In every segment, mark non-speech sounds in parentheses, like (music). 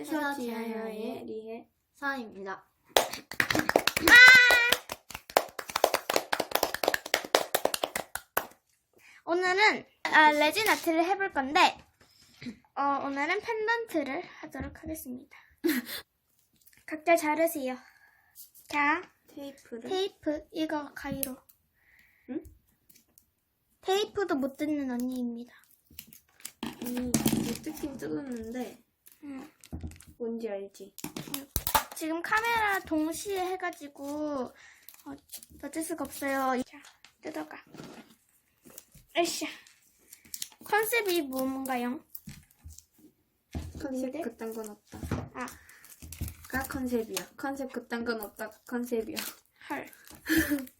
회사 지하의 리해 사입니다. 오늘은 아, 레진 아트를 해볼 건데 어, 오늘은 펜던트를 하도록 하겠습니다. 각자 자르세요. 자, 테이프를 테이프 이거 가위로. 응? 테이프도 못 뜯는 언니입니다. 이 이제 뜯긴 뜯었는데 응. 뭔지 알지? 지금 카메라 동시에 해가지고 어, 어쩔 수가 없어요. 자, 뜯어가. 으쌰. 컨셉이 뭔가요? 컨셉 근데? 그딴 건 없다. 아, 가 컨셉이야. 컨셉 그딴 건 없다. 컨셉이야. 헐. (laughs)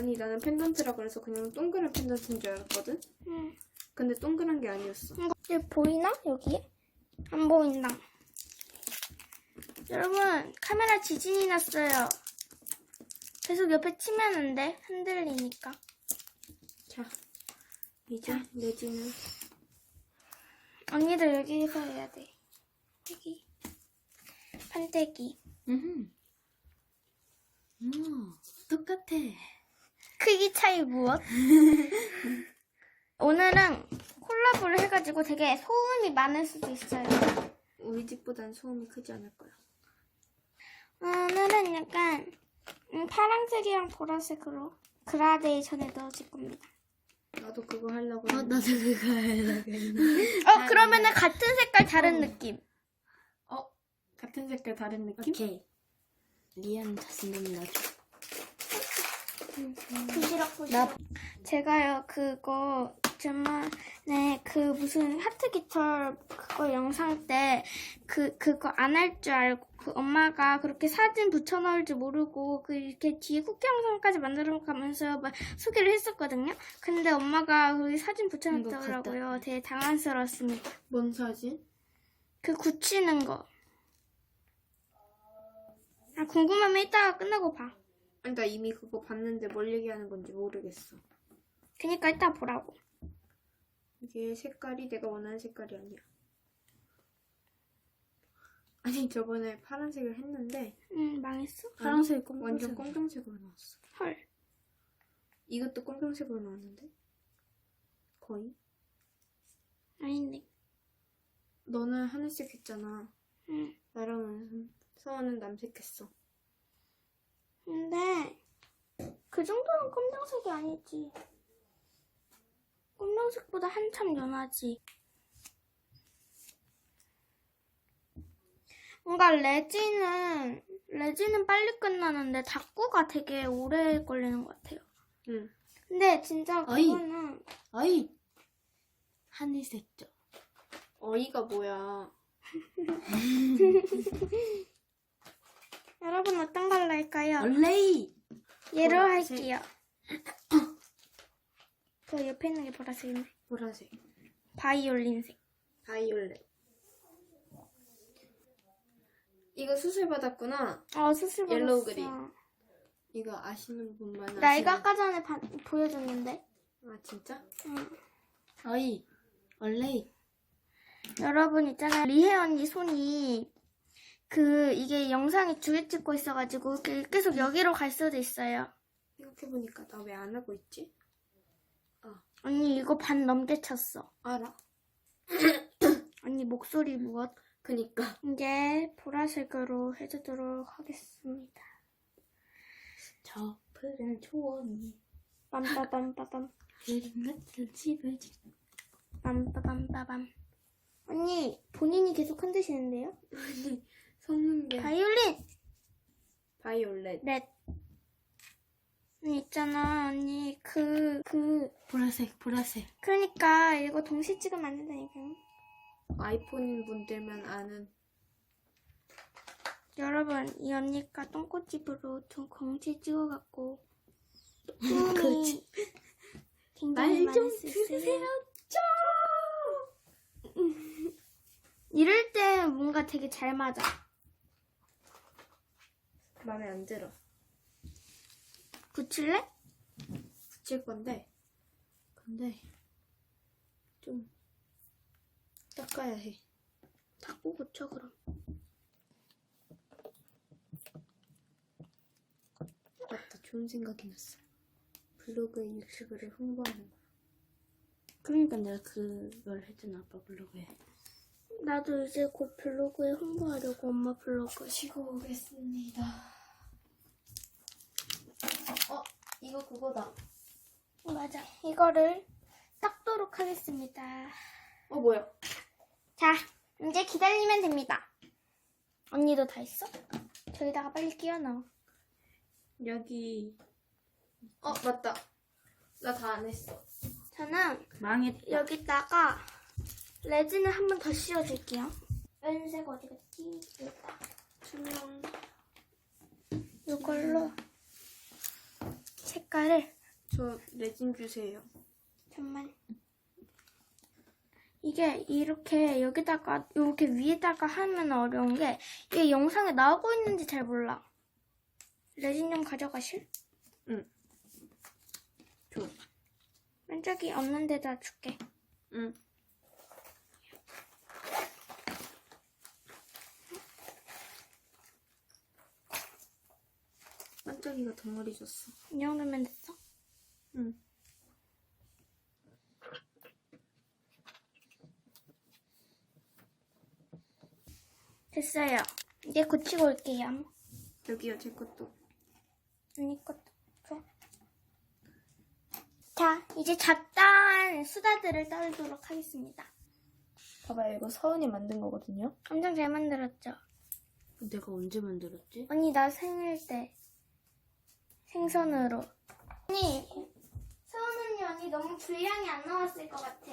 아니 나는 펜던트라 그래서 그냥 동그란 펜던트인 줄 알았거든. 음. 근데 동그란 게 아니었어. 이거 여기 보이나? 여기? 안 보인다. 여러분, 카메라 지진이 났어요. 계속 옆에 치면 안 돼. 흔들리니까. 자, 이제 내지는 언니들 여기서 해야 돼. 여기. 판때기. 음. 음, 똑같아. 크기 차이 무엇? (laughs) 오늘은 콜라보를 해가지고 되게 소음이 많을 수도 있어요. 우리 집보단 소음이 크지 않을 거야. 오늘은 약간 음, 파란색이랑 보라색으로 그라데이션에 넣어줄 겁니다. 나도 그거 하려고 어. 나도 그거 하려고 했는데. (laughs) 어, 그러면은 같은 색깔 다른 느낌. 어? 같은 색깔 다른 느낌? 오케이. 리안 자신감 나줘. 부시럭 부시럭. 나 제가요 그거 저번에 그 무슨 하트 깃털 그거 영상 때 그 그거 안 할 줄 알고 그 엄마가 그렇게 사진 붙여 넣을 줄 모르고 그 이렇게 뒤에 쿠키 영상까지 만들어 가면서 막 소개를 했었거든요. 근데 엄마가 거기 사진 붙여 이거 넣더라고요. 갖다. 되게 당황스러웠습니다. 뭔 사진? 그 굳히는 거. 아 궁금하면 이따가 끝나고 봐. 아니 나 이미 그거 봤는데 뭘 얘기하는 건지 모르겠어. 그니까 이따 보라고. 이게 색깔이 내가 원하는 색깔이 아니야. 아니 저번에 파란색을 했는데 응 망했어? 파란색 아니, 완전 검정색. 검정색으로 나왔어. 헐. 이것도 검정색으로 나왔는데? 거의? 아닌데. 너는 하늘색 했잖아. 응. 나랑은 서원은 남색 했어. 근데 그 정도는 검정색이 아니지. 검정색보다 한참 연하지. 뭔가 레진은 레진은 빨리 끝나는데 닦구가 되게 오래 걸리는 것 같아요. 응. 근데 진짜 어이. 그거는 어이. 하늘색죠. 어이가 뭐야. (laughs) 여러분 어떤 걸로 할까요? 원레이. 얘로 보라색. 할게요. (coughs) 그 옆에 있는 게 보라색이네. 보라색. 바이올린색. 바이올렛. 이거 수술 받았구나. 어 수술 받았어. 옐로우 그린. 이거 아시는 분만 나 이거 아시는- 아까 전에 봐- 보여줬는데. 아 진짜? 응. 어이. 원레이. 여러분 있잖아요. 리혜 언니 손이 그 이게 영상이 두 개 찍고 있어가지고 그 계속 여기로 갈 수도 있어요. 생각해보니까 나 왜 안 하고 있지? 언니 이거 반 넘게 쳤어. 알아. (coughs) 언니 목소리 무엇? 그니까. 이제 보라색으로 해주도록 하겠습니다. 저 푸른 초원이 빰빠빰빠빰 그림 같은 집을 짓. 빰빠빰빠빰. 언니 본인이 계속 흔드시는데요? 아니 섞는 게 바이올린 바이올렛. 렛. 언니 있잖아 언니 그그 보라색, 보라색. 그러니까 이거 동시에 찍으면 안 된다니까. 아이폰인 분들만 아는 여러분, 이 언니가 똥꼬집으로 좀 공지 찍어갖고 그렇지. 굉장히 말좀 많이 쓰세요. 들으세요. 이럴 때 뭔가 되게 잘 맞아. 마음에 안 들어. 붙일래? 붙일 건데 근데 좀 닦아야 해. 닦고 고쳐 그럼. 맞다. 좋은 생각이 났어. 블로그에 유튜브를 홍보하는 거. 그러니까 내가 그걸 했잖아 아빠 블로그에. 나도 이제 곧 블로그에 홍보하려고 엄마 블로그. 쉬고 오겠습니다. 어, 이거 그거다. 맞아. 이거를 닦도록 하겠습니다. 어, 뭐야? 자, 이제 기다리면 됩니다. 언니도 다 했어? 저기다가 빨리 끼워 넣어. 여기 어, 맞다. 나 다 안 했어. 저는 망했다. 여기다가 레진을 한 번 더 씌워줄게요. 연색 어디 갔지? 여기다. 투명. 이걸로 색깔을 저 레진 주세요. 정말 이게 이렇게 여기다가 이렇게 위에다가 하면 어려운 게 이게 영상에 나오고 있는지 잘 몰라. 레진 좀 가져가실? 응. 줘. 반짝이 없는 데다 줄게. 응. 반짝이가 덩어리 줬어. 이 정도면 됐어? 응. 됐어요. 이제 고치고 올게요. 여기요, 제 것도. 언니 것도 줘. 자, 이제 잡다한 수다들을 떨도록 하겠습니다. 봐봐요, 이거 서은이 만든 거거든요. 엄청 잘 만들었죠? 내가 언제 만들었지? 언니 나 생일 때 생선으로. 언니 서은 언니 언니 너무 분량이 안 나왔을 것 같아.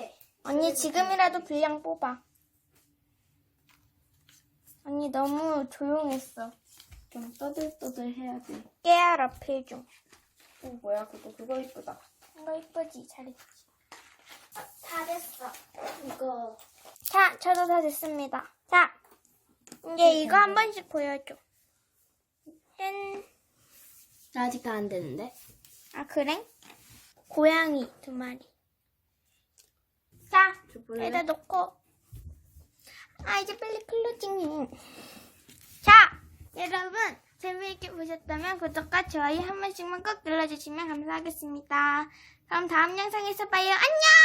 언니 지금이라도 분량 뽑아. 언니 너무 조용했어. 좀 떠들떠들 해야 돼. 깨알 어필 중 어, 뭐야, 그거, 그거 이쁘다. 이거 이쁘지? 잘했지. 어, 다 됐어. 이거. 자 저도 다 됐습니다. 자 이제 이거 한 번씩 보여줘. 짠 나 아직 다 안 되는데. 아 그래? 고양이 두 마리. 자, 줘볼래? 여기다 놓고. 아 이제 빨리 클로징. 자, 여러분 재미있게 보셨다면 구독과 좋아요 한 번씩만 꼭 눌러주시면 감사하겠습니다. 그럼 다음 영상에서 봐요. 안녕.